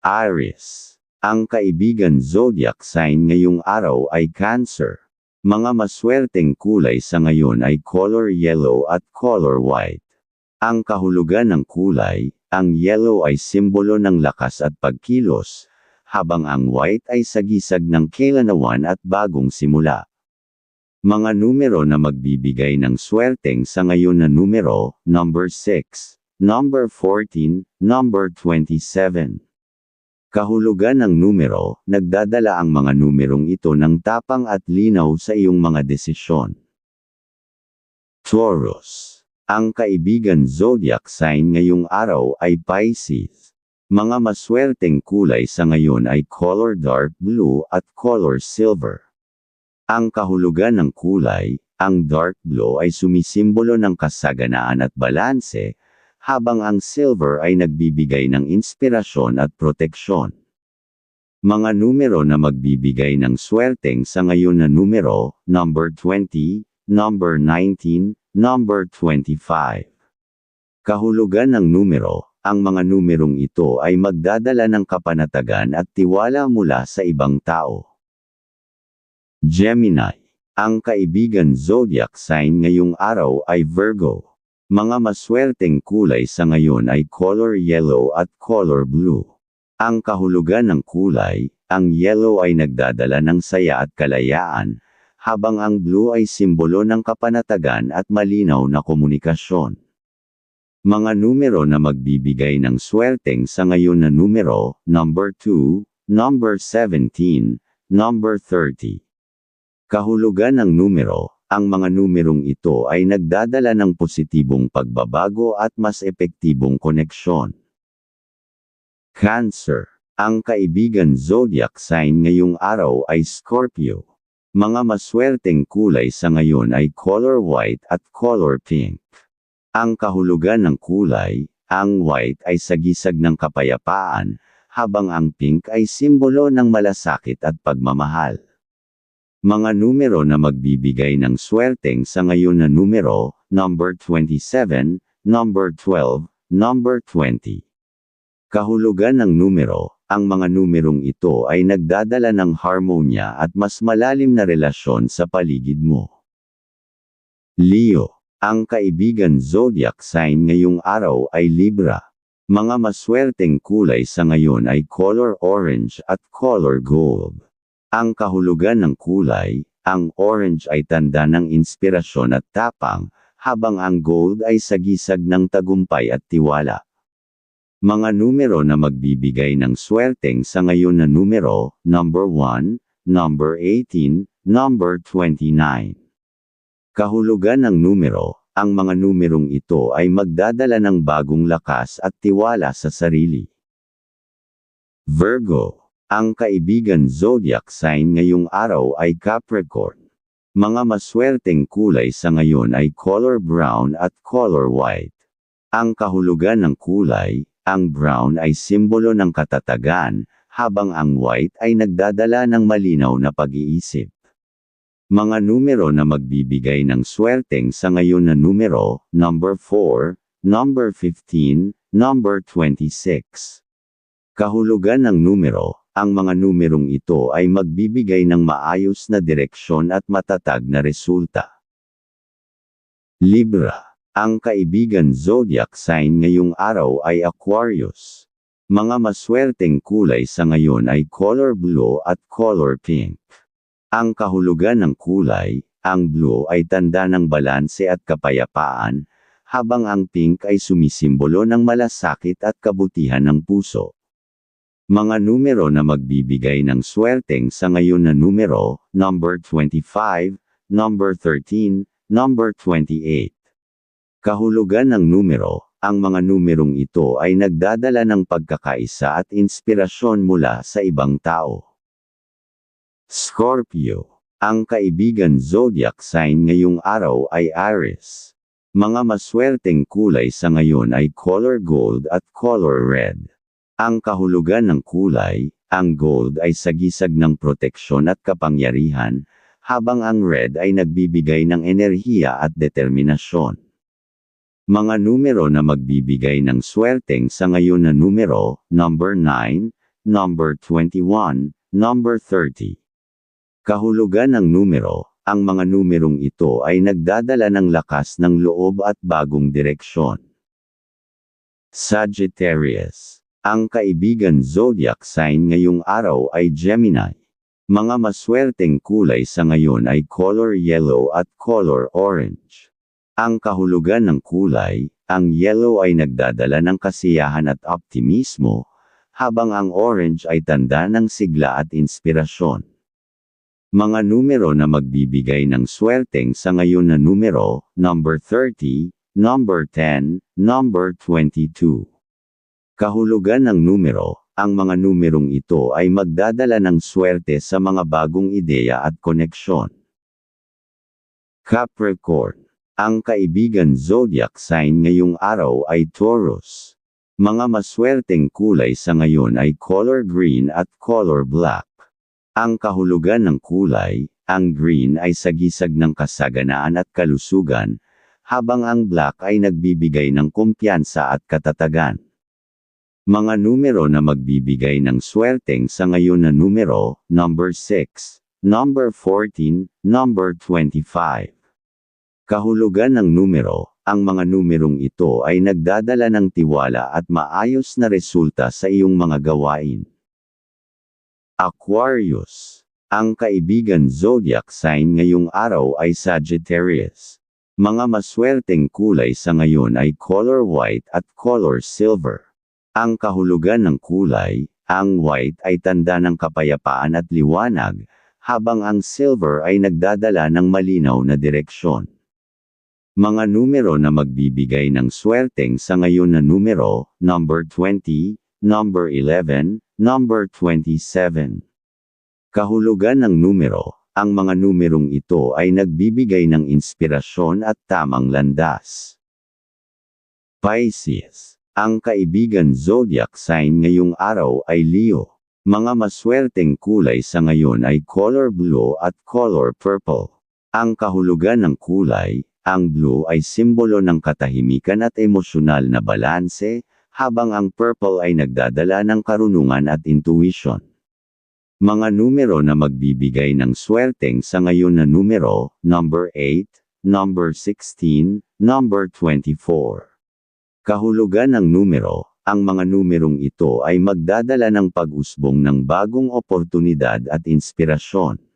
Aries. Ang kaibigan zodiac sign ngayong araw ay Cancer. Mga maswerteng kulay sa ngayon ay color yellow at color white. Ang kahulugan ng kulay, ang yellow ay simbolo ng lakas at pagkilos, habang ang white ay sagisag ng kailanawan at bagong simula. Mga numero na magbibigay ng swerteng sa ngayon na numero, number 6, number 14, number 27. Kahulugan ng numero, nagdadala ang mga numerong ito ng tapang at linaw sa iyong mga desisyon. Taurus. Ang kaibigan zodiac sign ngayong araw ay Pisces. Mga maswerteng kulay sa ngayon ay color dark blue at color silver. Ang kahulugan ng kulay, ang dark blue ay sumisimbolo ng kasaganaan at balanse, habang ang silver ay nagbibigay ng inspirasyon at proteksyon. Mga numero na magbibigay ng swerteng sa ngayon na numero, number 20, number 19, number 25. Kahulugan ng numero, ang mga numerong ito ay magdadala ng kapanatagan at tiwala mula sa ibang tao. Gemini. Ang kaibigan zodiac sign ngayong araw ay Virgo. Mga maswerteng kulay sa ngayon ay color yellow at color blue. Ang kahulugan ng kulay, ang yellow ay nagdadala ng saya at kalayaan, habang ang blue ay simbolo ng kapanatagan at malinaw na komunikasyon. Mga numero na magbibigay ng swerteng sa ngayon na numero, number 2, number 17, number 30. Kahulugan ng numero, ang mga numerong ito ay nagdadala ng positibong pagbabago at mas epektibong koneksyon. Cancer. Ang kaibigan zodiac sign ngayong araw ay Scorpio. Mga maswerteng kulay sa ngayon ay color white at color pink. Ang kahulugan ng kulay, ang white ay sagisag ng kapayapaan, habang ang pink ay simbolo ng malasakit at pagmamahal. Mga numero na magbibigay ng swerteng sa ngayon na numero, number 27, number 12, number 20. Kahulugan ng numero, ang mga numerong ito ay nagdadala ng harmonya at mas malalim na relasyon sa paligid mo. Leo, ang kaibigan zodiac sign ngayong araw ay Libra. Mga maswerteng kulay sa ngayon ay color orange at color gold. Ang kahulugan ng kulay, ang orange ay tanda ng inspirasyon at tapang, habang ang gold ay sagisag ng tagumpay at tiwala. Mga numero na magbibigay ng swerteng sa ngayon na numero, number 1, number 18, number 29. Kahulugan ng numero, ang mga numerong ito ay magdadala ng bagong lakas at tiwala sa sarili. Virgo ang kaibigan zodiac sign ngayong araw ay Capricorn. Mga maswerteng kulay sa ngayon ay color brown at color white. Ang kahulugan ng kulay, ang brown ay simbolo ng katatagan, habang ang white ay nagdadala ng malinaw na pag-iisip. Mga numero na magbibigay ng swerteng sa ngayon na numero, number 4, number 15, number 26. Kahulugan ng numero, ang mga numerong ito ay magbibigay ng maayos na direksyon at matatag na resulta. Libra. Ang kaibigan zodiac sign ngayong araw ay Aquarius. Mga maswerteng kulay sa ngayon ay color blue at color pink. Ang kahulugan ng kulay, ang blue ay tanda ng balanse at kapayapaan, habang ang pink ay sumisimbolo ng malasakit at kabutihan ng puso. Mga numero na magbibigay ng swerteng sa ngayon na numero, number 25, number 13, number 28. Kahulugan ng numero, ang mga numerong ito ay nagdadala ng pagkakaisa at inspirasyon mula sa ibang tao. Scorpio. Ang kaibigan zodiac sign ngayong araw ay Aries. Mga maswerteng kulay sa ngayon ay color gold at color red. Ang kahulugan ng kulay, ang gold ay sagisag ng proteksyon at kapangyarihan, habang ang red ay nagbibigay ng enerhiya at determinasyon. Mga numero na magbibigay ng swerteng sa ngayon na numero, number 9, number 21, number 30. Kahulugan ng numero, ang mga numerong ito ay nagdadala ng lakas ng loob at bagong direksyon. Sagittarius. Ang kaibigan zodiac sign ngayong araw ay Gemini. Mga maswerteng kulay sa ngayon ay color yellow at color orange. Ang kahulugan ng kulay, ang yellow ay nagdadala ng kasiyahan at optimismo, habang ang orange ay tanda ng sigla at inspirasyon. Mga numero na magbibigay ng swerteng sa ngayon na numero, number 30, number 10, number 22. Kahulugan ng numero, ang mga numerong ito ay magdadala ng swerte sa mga bagong ideya at koneksyon. Capricorn. Ang kaibigan zodiac sign ngayong araw ay Taurus. Mga maswerteng kulay sa ngayon ay color green at color black. Ang kahulugan ng kulay, ang green ay sagisag ng kasaganaan at kalusugan, habang ang black ay nagbibigay ng kumpiyansa at katatagan. Mga numero na magbibigay ng swerteng sa ngayon na numero, number 6, number 14, number 25. Kahulugan ng numero, ang mga numerong ito ay nagdadala ng tiwala at maayos na resulta sa iyong mga gawain. Aquarius. Ang kaibigan zodiac sign ngayong araw ay Sagittarius. Mga maswerteng kulay sa ngayon ay color white at color silver. Ang kahulugan ng kulay, ang white ay tanda ng kapayapaan at liwanag, habang ang silver ay nagdadala ng malinaw na direksyon. Mga numero na magbibigay ng swerteng sa ngayon na numero, number 20, number 11, number 27. Kahulugan ng numero, ang mga numerong ito ay nagbibigay ng inspirasyon at tamang landas. Pisces. Ang kaibigan zodiac sign ngayong araw ay Leo. Mga maswerteng kulay sa ngayon ay color blue at color purple. Ang kahulugan ng kulay, ang blue ay simbolo ng katahimikan at emosyonal na balanse, habang ang purple ay nagdadala ng karunungan at intuition. Mga numero na magbibigay ng swerteng sa ngayon na numero, number 8, number 16, number 24. Kahulugan ng numero, ang mga numerong ito ay magdadala ng pag-usbong ng bagong oportunidad at inspirasyon.